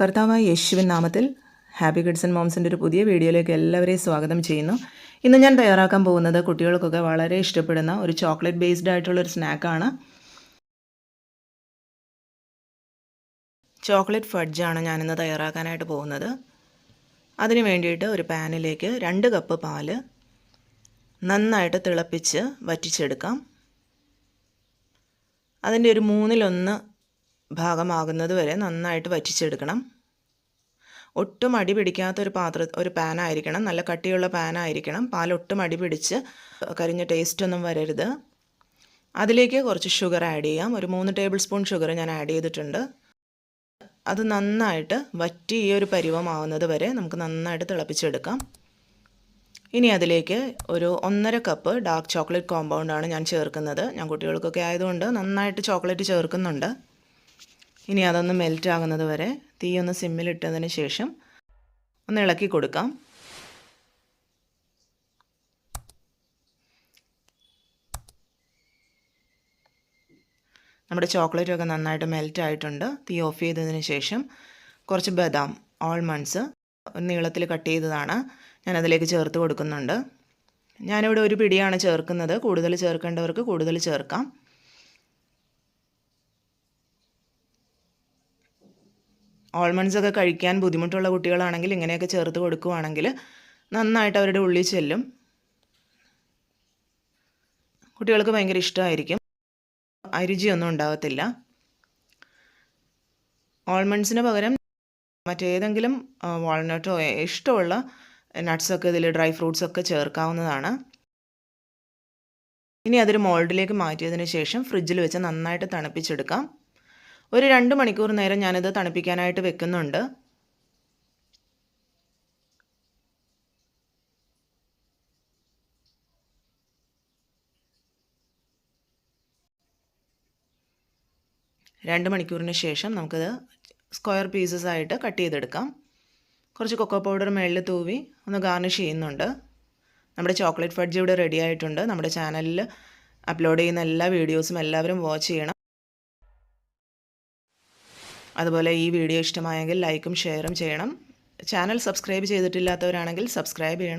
കർത്താവായ യേശുവിൻ നാമത്തിൽ ഹാപ്പി ആൻഡ് മോംസിന്റെ ഒരു പുതിയ വീഡിയോയിലേക്ക് എല്ലാവരെയും സ്വാഗതം ചെയ്യുന്നു. ഇന്ന് ഞാൻ തയ്യാറാക്കാൻ പോകുന്നത് കുട്ടികൾക്കൊക്കെ വളരെ ഇഷ്ടപ്പെടുന്ന ഒരു ചോക്ലേറ്റ് ബേസ്ഡ് ആയിട്ടുള്ള ഒരു സ്നാക്കാണ്. ചോക്ലേറ്റ് ഫഡ്ജാണ് ഞാനിന്ന് തയ്യാറാക്കാനായിട്ട് പോകുന്നത്. അതിന് വേണ്ടിയിട്ട് ഒരു പാനിലേക്ക് രണ്ട് കപ്പ് പാൽ നന്നായിട്ട് തിളപ്പിച്ച് വറ്റിച്ചെടുക്കാം. അതിന്റെ ഒരു മൂന്നിലൊന്ന് ഭാഗമാകുന്നത് വരെ നന്നായിട്ട് വറ്റിച്ചെടുക്കണം. ഒട്ടും അടി പിടിക്കാത്ത ഒരു പാത്ര ഒരു പാനായിരിക്കണം നല്ല കട്ടിയുള്ള പാനായിരിക്കണം പാൽ ഒട്ടും അടി പിടിച്ച് കരിഞ്ഞ ടേസ്റ്റൊന്നും വരരുത്. അതിലേക്ക് കുറച്ച് ഷുഗർ ആഡ് ചെയ്യാം. ഒരു മൂന്ന് ടേബിൾ സ്പൂൺ ഷുഗർ ഞാൻ ആഡ് ചെയ്തിട്ടുണ്ട്. അത് നന്നായിട്ട് വറ്റി ഈ ഒരു പരുവമാവുന്നത് വരെ നമുക്ക് നന്നായിട്ട് തിളപ്പിച്ചെടുക്കാം. ഇനി അതിലേക്ക് ഒരു ഒന്നര കപ്പ് ഡാർക്ക് ചോക്ലേറ്റ് കോമ്പൗണ്ടാണ് ഞാൻ ചേർക്കുന്നത്. ഞാൻ കുട്ടികൾക്കൊക്കെ ആയതുകൊണ്ട് നന്നായിട്ട് ചോക്ലേറ്റ് ചേർക്കുന്നുണ്ട്. ഇനി അതൊന്ന് മെൽറ്റ് ആകുന്നത് വരെ തീ ഒന്ന് സിമ്മിലിട്ടതിന് ശേഷം ഒന്ന് ഇളക്കി കൊടുക്കാം. നമ്മുടെ ചോക്ലേറ്റ് ഒക്കെ നന്നായിട്ട് മെൽറ്റ് ആയിട്ടുണ്ട്. തീ ഓഫ് ചെയ്തതിന് ശേഷം കുറച്ച് ബദാം ആൾമണ്ട്സ് നീളത്തിൽ കട്ട് ചെയ്തതാണ്. ഞാനതിലേക്ക് ചേർത്ത് കൊടുക്കുന്നുണ്ട്. ഞാനിവിടെ ഒരു പിടിയാണ് ചേർക്കുന്നത്. കൂടുതൽ ചേർക്കേണ്ടവർക്ക് കൂടുതൽ ചേർക്കാം. ഓൾമണ്ട്സ് ഒക്കെ കഴിക്കാൻ ബുദ്ധിമുട്ടുള്ള കുട്ടികളാണെങ്കിൽ ഇങ്ങനെയൊക്കെ ചേർത്ത് കൊടുക്കുവാണെങ്കിൽ നന്നായിട്ട് അവരുടെ ഉള്ളിൽ ചെല്ലും. കുട്ടികൾക്ക് ഭയങ്കര ഇഷ്ടമായിരിക്കും. അരുചിയൊന്നും ഉണ്ടാകത്തില്ല ഓൾമണ്ട്സിന് പകരം മറ്റേതെങ്കിലും വാൾനട്ടോ ഇഷ്ടമുള്ള നട്ട്സൊക്കെ ഇതിൽ ഡ്രൈ ഫ്രൂട്ട്സൊക്കെ ചേർക്കാവുന്നതാണ്. ഇനി അതൊരു മോൾഡിലേക്ക് മാറ്റിയതിന് ശേഷം ഫ്രിഡ്ജിൽ വെച്ച് നന്നായിട്ട് തണുപ്പിച്ചെടുക്കാം. ഒരു രണ്ട് മണിക്കൂർ നേരം ഞാനിത് തണുപ്പിക്കാനായിട്ട് വെക്കുന്നുണ്ട്. രണ്ട് മണിക്കൂറിന് ശേഷം നമുക്കത് സ്ക്വയർ പീസസ് ആയിട്ട് കട്ട് ചെയ്തെടുക്കാം. കുറച്ച് കൊക്കോ പൗഡർ മേളിൽ തൂവി ഒന്ന് ഗാർണിഷ് ചെയ്യുന്നുണ്ട്. നമ്മുടെ ചോക്ലേറ്റ് ഫഡ്ജ് ഇവിടെ റെഡി ആയിട്ടുണ്ട്. നമ്മുടെ ചാനലിൽ അപ്ലോഡ് ചെയ്യുന്ന എല്ലാ വീഡിയോസും എല്ലാവരും വാച്ച് ചെയ്യണം. അതുപോലെ ഈ വീഡിയോ ഇഷ്ടമായെങ്കിൽ ലൈക്കും ഷെയറും ചെയ്യണം. ചാനൽ സബ്സ്ക്രൈബ് ചെയ്തിട്ടില്ലാത്തവരാണെങ്കിൽ സബ്സ്ക്രൈബ് ചെയ്യണം.